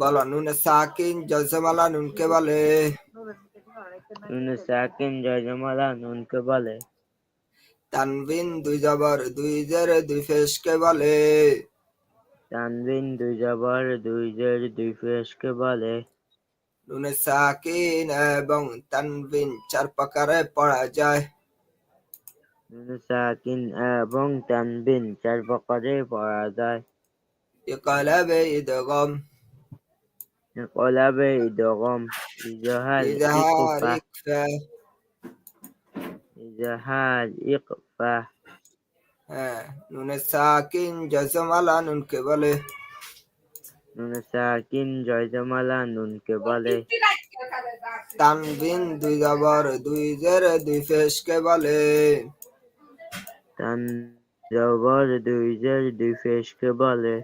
বলো নুনে সাকিন জয়সমালা নুনকে বলে। নুনে সাকিন জয়জমালা নুনকে বলে। তানবিন দুই জবর দুই জের দুই ফেসকে বলে। তানবিন দুই জবর দুই জের দুই ফেসকে বলে। নুনে সাকিন এবং তানবিন চার প্রকারে পড়া যায়। নুনে সাকিন এবং তানবিন চার প্রকারে পড়া যায়। ইদগম ইজহার ইজহার ইকফা ইকফা ইজহার ইকফা হ্যাঁ নুনে সাকিন জয়সমালা নুনকে বলে নুনে সাকিন জয়জমালা নুনকে বলে তানবিন দুই জবর দুই জের দুই ফেসকে বলে তান জবর দুই জের দুই ফেসকে বলে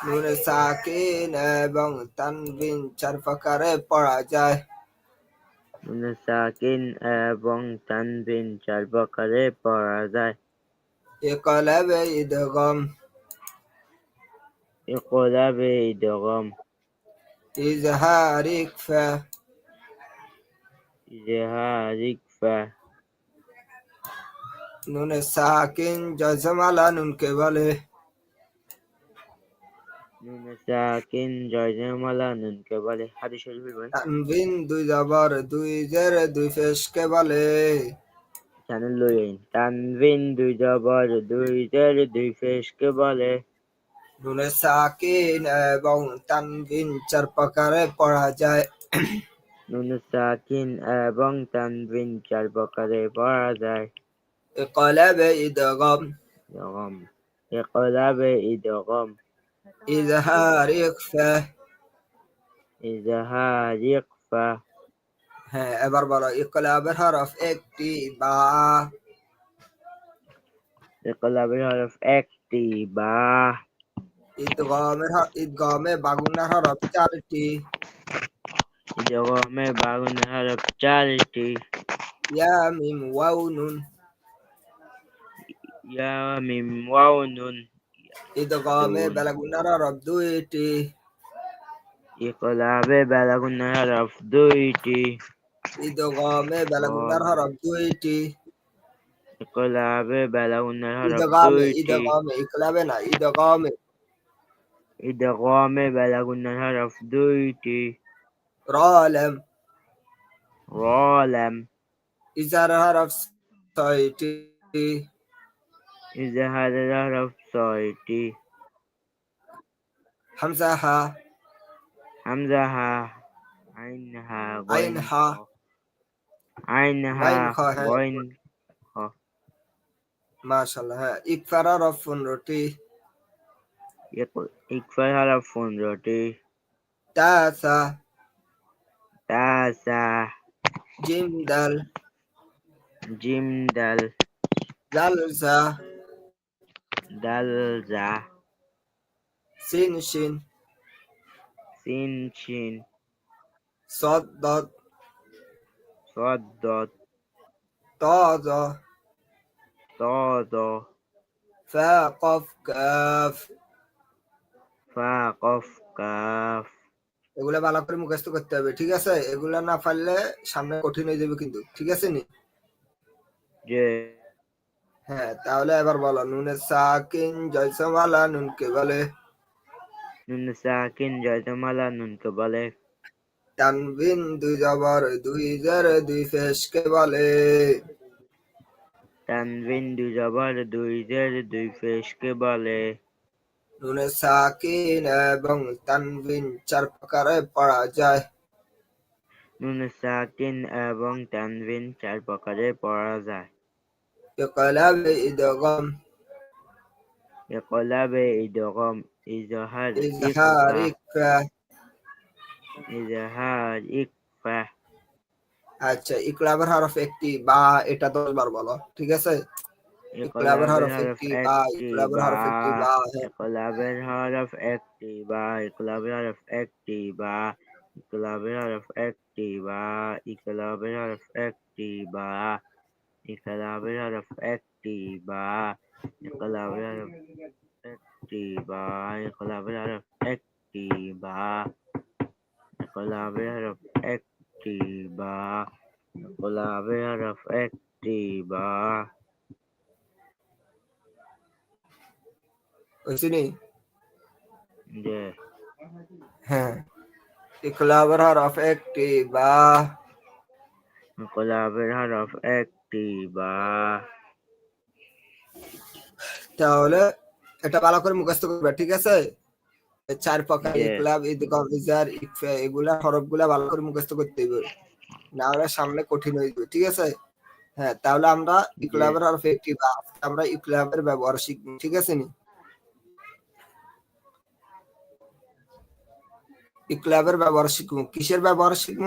নুনে সাকিন এবং তানবিন চার প্রকারে পড়া যায় নুনে সাকিন এবং তানবিন চার প্রকারে পড়া যায় ইকলাবে ইদগম ইকলাবে ইদগম ইজহার ইকফা ইজহার ইকফা নুনে সাকিন জয়সমালা নুনকে বলে সাকিন জয়জমালা নুনকে বলে হাদিস শরীফের তানবিন দুই জবর দুই জের দুই ফেসকে বলে চ্যানেল লইন তানবিন দুই জবর দুই জের দুই ফেসকে বলে নুনে সাকিন এবং তানবিন চার প্রকারে পড়া যায় নুনে সাকিন এবং তানবিন চার প্রকারে পড়া যায় ইকলাবে ইদগম ইদগম ইকলাবে ইদগম ইজহার ইকফা ইজহার ইকফা হ্যাঁ এবার বলো ইকলাবের হরফ একটি বা ইকলাবের হরফ একটি বা ঈদগমের হ- ঈদগমে বাগুনার হরফ চারটি ইদগমে বাগুন হরফ চারটি ইয়া মিম ওয়াও নুন ইয়া মিম ওয়াও নুন ঈদগমে দুই। বেলাগুনার হরফ দুইটি ইকলাবে বালাগুন হরফ দুইটি ঈদগমে বেলাগুনার হরফ দুইটি ইকলাবে বালাগুন হরফ ঈদগমে দুইটি ঈদগমে ইকলাবে না ঈদগমে ইদগমে ইজহারের হরফ ছয়টি। হামজা হা হামজা হা আইন হা আইন হা। আইন হা গাইন খ, হ্যাঁ। মাশাআল্লাহ হ্যাঁ। ইকফার হরফ পনেরোটি। ইক- হরফ পনেরোটি। তাসা। তাসা। জিম দাল জিম দাল জালসা dal za sin shin sin shin sod dot sod dot ta za ta za fa qaf kaf fa qaf kaf এগুলো ভালো করে মুখস্থ করতে হবে ঠিক আছে এগুলো না ফাললে সামনে কঠিন হয়ে যাবে কিন্তু ঠিক আছে নি যে হ্যাঁ তাহলে এবার বলো নুনে সাকিন জয়সমালা নুনকে বলে। নুন সাকিন জয়তমালা নুনকে বলে। তানবিন দুই জবর দুই জের দুই ফেসকে বলে। তানবিন দুই জবর দুই জের দুই ফেসকে বলে। নুনে সাকিন এবং তানবিন চার প্রকারে পড়া যায়। নুন সাকিন এবং তানবিন চার প্রকারে পড়া যায়। ইদগম ইকলাবে ইদগম ইজহার ইজহার ইকফা ইকফা ইজহার ইকফা আচ্ছা ইকলাবের হরফ একটি বা এটা দশ বার বলো ঠিক আছে? ইকলাবের হরফ একটি বা ইকলাবের হরফ একটি বা হ্যাঁ। ইকলাবের হরফ একটি বা ইকলাবের হরফ একটি বা ইকলাবের হরফ একটি বা ইকলাবের হরফ একটি বা ইকলাবের হরফ একটি বা ইকলাবের হরফ একটি বা ইকলাবের হরফ একটি একটি বা ইনকলাবের হরফ একটি বা ইনকলাবের হরফ একটি বা বুঝছিনি যে হ্যাঁ ইকলাবের হরফ একটি বা তাহলে এটা ভালো করে মুখস্থ করবে ঠিক আছে? চার প্রকার. ইকলাব ইদগম ইজার এগুলা হরফগুলা ভালো করে মুখস্থ করতে হবে না হলে সামনে কঠিন হয়ে যাবে ঠিক আছে? হ্যাঁ তাহলে আমরা ইকলাবের হরফ একটি বা আমরা ইকলাবের ব্যবহার শিখব ঠিক আছে নি? ইকলাবের ব্যবহার শিখব কিসের ব্যবহার শিখব?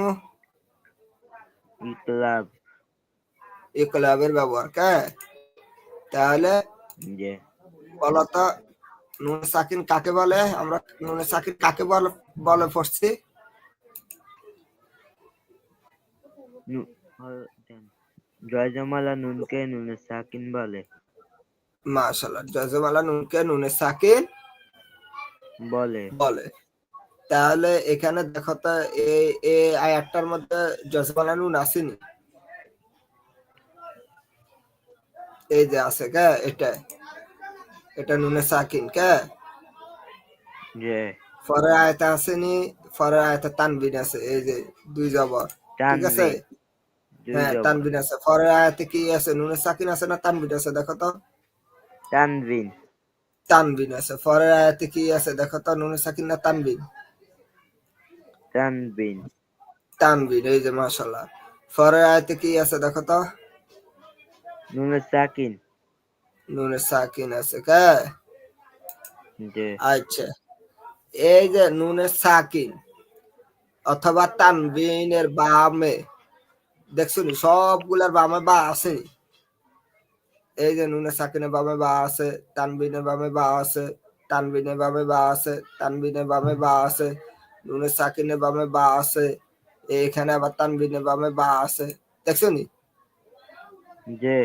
ইনকলাব। ইকলাবের ব্যবহার কে? তাহলে যে বলতো নুন সাকিন কাকে বলে? আমরা নুন সাকিন কাকে বলে বলে পড়ছি। জয়জমালা নুনকে নুনে সাকিন বলে। মাশাআল্লাহ জজমালা নুনকে নুনে সাকিন বলে। বলে। তাহলে এখানে দেখো তো এই এই আয়াতটার মধ্যে জজমালা নুন আসেনি? এই যে আছে কে? এটা। এটা নুনে সাকিন কে? যে। পরে আয়তা আসেনি পরে আয়তা তানবিন আছে এই যে দুই জবর। ঠিক আছে? হ্যাঁ তানবিন আছে। পরে আয়াতে কি আছে? নুনে সাকিন আছে না তানবিন আছে? দেখো তো। তানবিন তানবিন আছে। পরে আয়াতে কি আছে? দেখো তো নুনে সাকিন না তানবিন তানবিন তানবিন এই যে মাশাআল্লাহ। পরে আয়াতে কি আছে? দেখো তো। নুনে সাকিন নুনে সাকিন আছে কে আচ্ছা এই যে নুনে সাকিন অথবা তানবিনের বামে দেখছ সবগুলার বামে বা আছে এই যে নুনে সাকিনের বামে বা আছে তানবিনের বামে বা আছে তানবিনের বামে বা আছে তানবিনের বামে বা আছে নুনে সাকিনের বামে বা আছে এখানে আবার তানবিনের বামে বা আছে দেখছ নি যে?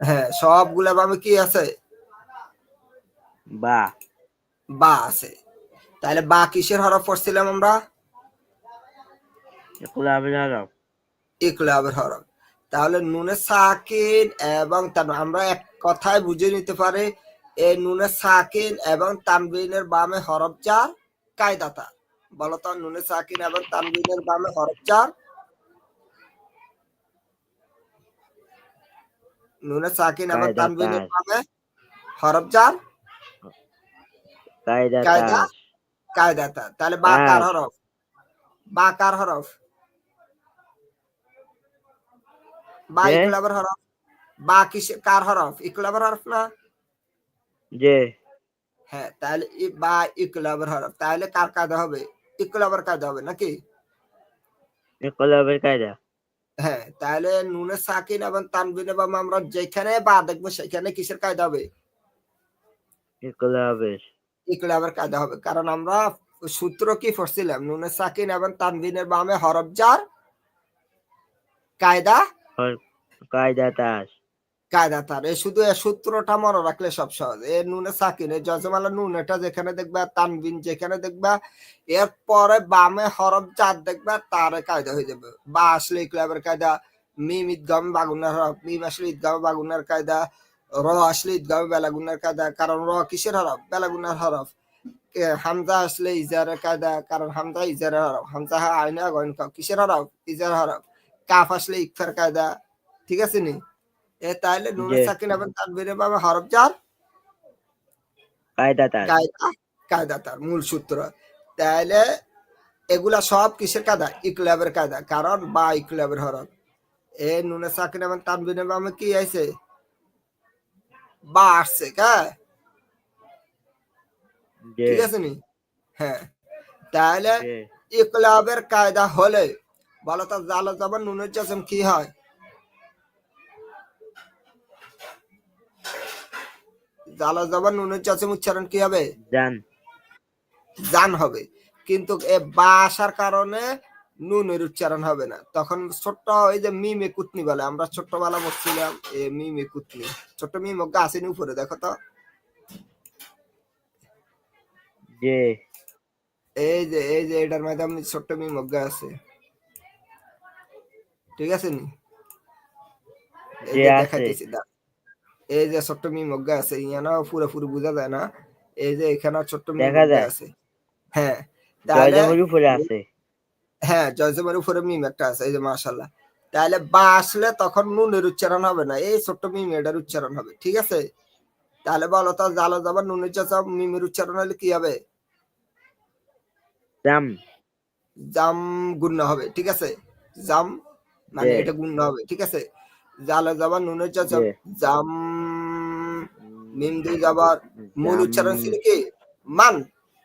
হ্যাঁ সবগুলা বামে কি আছে? বা। বা আছে। তাহলে বা কিসের হরফ পড়ছিলাম আমরা? ইকলাবের হরফ। ইকলাবের হরফ। তাহলে নুনে সাকিন এবং তার আমরা এক কথায় বুঝে নিতে পারি এই নুনে সাকিন এবং তানবিনের বামে হরফ চার কায়দাতা। বলতো নুনে সাকিন এবং তানবিনের বামে হরফ চার নুনে সাকিন এবং কায়দা তানবিনের তার। হরফ চার কায়দা কায়দা? তাস তাহলে বা হ্যাঁ। কার হরফ বা কার হরফ বা? ইকলাবের হরফ বা কিসে কার হরফ ইকলাবের হরফ না যে হ্যাঁ তাহলে বা ইকলাবের হরফ তাহলে কার কায়দা হবে ইকলাবের কায়দা হবে নাকি ইকলাবের কায়দা হ্যাঁ তাহলে নুনে সাকিন এবং তানবিন এবং আমরা যেখানে বা দেখব সেখানে কিসের কায়দা হবে? ইকলাবের। ইকলাবের কায়দা হবে। কারণ আমরা সূত্র কি পড়ছিলাম? নুনে সাকিন এবং তানবিনের বামে হরফ যার? কায়দা? কায়দা তাস কায়দা তার। এই শুধু এই সূত্রটা মনে রাখলে সব সহজ। এ নুনে সাকিন এই জজমালা নুন এটা যেখানে দেখবা তানবিন যেখানে দেখবা এরপরে বামে হরফ চার দেখবা তার কায়দা হয়ে যাবে। বা আসলে ক্লাবের কায়দা মিম ঈদগামে বাগুনার হরফ মিম আসলে ঈদগামে বাগুনার কায়দা র আসলে ঈদগামে বেলাগুনার কায়দা কারণ র কিসের হরফ? বেলাগুনার হরফ। এ, হামজা আসলে ইজারের কায়দা কারণ হামজা ইজারের হরফ। হামজা আইনা গয়ন কিসের হরফ? ইজার হরফ। কাফ আসলে ইকফার কায়দা ঠিক আছে নি? এ তাহলে নুনে সাকিন এবং তানবিনের বামে হরফ জার কায়দা তাস কায়দা কায়দা তার মূল সূত্র। তাহলে এগুলা সব কিসের কায়দা? ইকলাবের কায়দা। কারণ বা ইকলাবের হরফ। এ নুনে সাকিন এবং তানবিনের বামে কি আছে বা আসছে কা? ঠিক আছে নি? হ্যাঁ। তাহলে ইকলাবের কায়দা হলে বলো তো জালা জবান নুনের জসম কি হয়? জালা জবান নুনের উচ্চারণ কি হবে? জান। জান হবে। কিন্তু এ বা আসার কারণে নুনের উচ্চারণ হবে না। তখন ছোট্ট ওই যে মিমে কুতনি বলে আমরা ছোট্টবেলা বলছিলাম এ মিমে কুতনি। ছোট্ট মিম গাছের উপরে দেখো তো। যে। এই যে এই যে এটার মধ্যে আমি ছোট্ট মিমজ্ঞা আছে ঠিক আছে নি? এই জি, দেখাইতেছি দা এই যে ছোট্ট মিমজ্ঞা আছে ইয়ানা পুরোপুরি বোঝা যায় না? এই যে এখানে ছোট্ট যায়। আছে। হ্যাঁ। উপরে আছে। হ্যাঁ জয়জমের উপরে মিম একটা আছে এই যে মাশাল্লাহ তাহলে বা আসলে তখন নুনের উচ্চারণ হবে না এই ছোট্ট মিম এটার উচ্চারণ হবে ঠিক আছে? তাহলে বলো তো জালো যাবার নুনের চাচা মিমের উচ্চারণ হলে কি হবে? জাম। জাম গুণ্য হবে ঠিক আছে? জাম মানে এটা গুণ্য হবে ঠিক আছে? জালে যাবার নুনের চাচা জাম মিম দুই যাবার মূল উচ্চারণ ছিল কি? মান।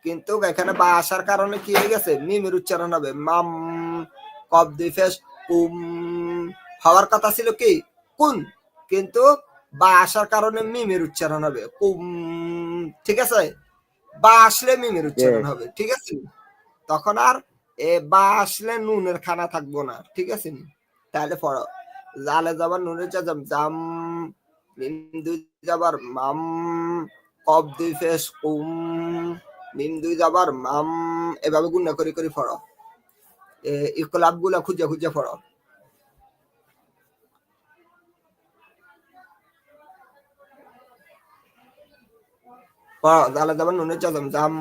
কিন্তু এখানে বা আসার কারণে কি হয়ে গেছে? মিমের উচ্চারণ হবে মাম কব দুই ফেস কুম। হওয়ার কথা ছিল কি? কুন। কিন্তু বা আসার কারণে মিমের উচ্চারণ হবে কুম। ঠিক আছে? বা আসলে মিমের উচ্চারণ হবে ঠিক আছে? তখন আর এ বা আসলে নুনের খানা থাকব না ঠিক আছে? তাহলে পড়ো। জালে যাবার নুনের চা জাম মিম দুই যাবার মাম কব দুই ফেস কুম মিম দুই যাবার মাম, এভাবে গুণা করে করে পড়ো ইকলাবগুলা খুঁজে খুঁজে পড়ো জালে যাবার নুনের চা জাম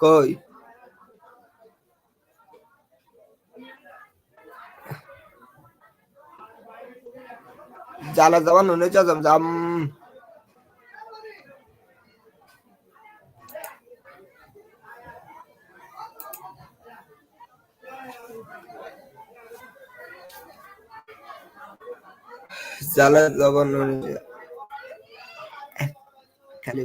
জাম কই জালা যাওয়া নুনে চা জাম জাম জালা যাওয়া নুনে চা খালি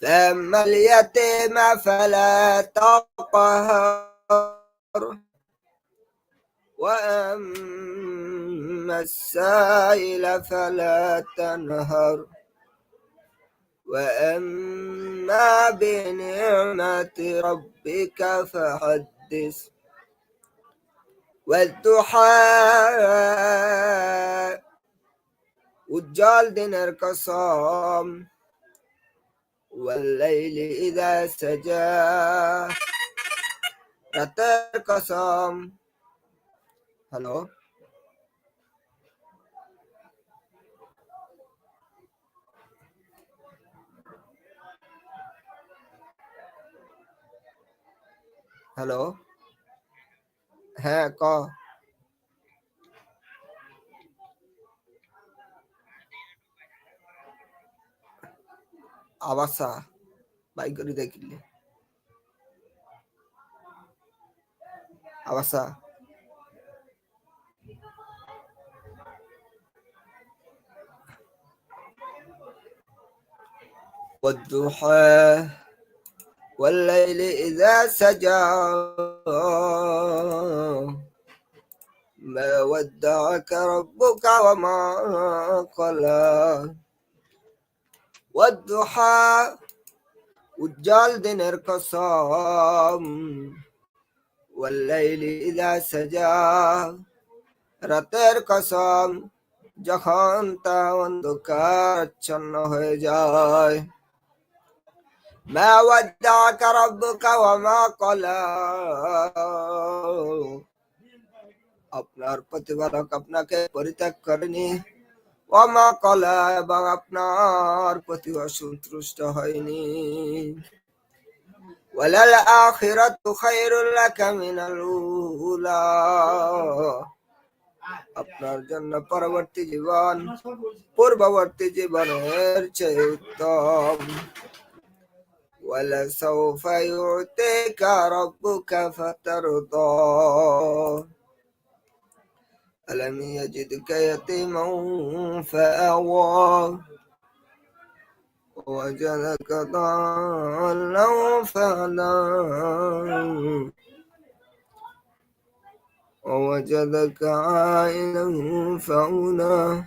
ثم اليتيم فلا تقهر. وأما السائل فلا تنهر. وأما بنعمة ربك فحدث. والضحى. والجال دينر والليل إذا سجى রাতের কসম হ্যালো হ্যালো হ্যাঁ ক আবাসা বাই করে দেখিলে আবাসা والضحى والليل إذا سجى ما ودعك ربك وما قلى والضحى উজ্জ্বল দিনের কসম والليل إذا سجى রাতের কসম যখন তা অন্ধকারাচ্ছন্ন হয়ে যায় ما ودعك ربك وما قلى আপনার প্রতিপালক আপনাকে পরিত্যাগ করেনি অমা কলা এবং আপনার প্রতি অসন্তুষ্ট হয়নি। ওয়ালাল আখিরাতু খায়রুল লাকা মিনাল উলা। আপনার জন্য পরবর্তী জীবন, পূর্ববর্তী জীবনের চেয়ে উত্তম। ওয়ালা সাউফা ইউতিকা রাব্বুকা ফাতারদা। ألم يجدك يتيما فآوى ووجدك ضالا فهدى ووجدك عائلا فأولى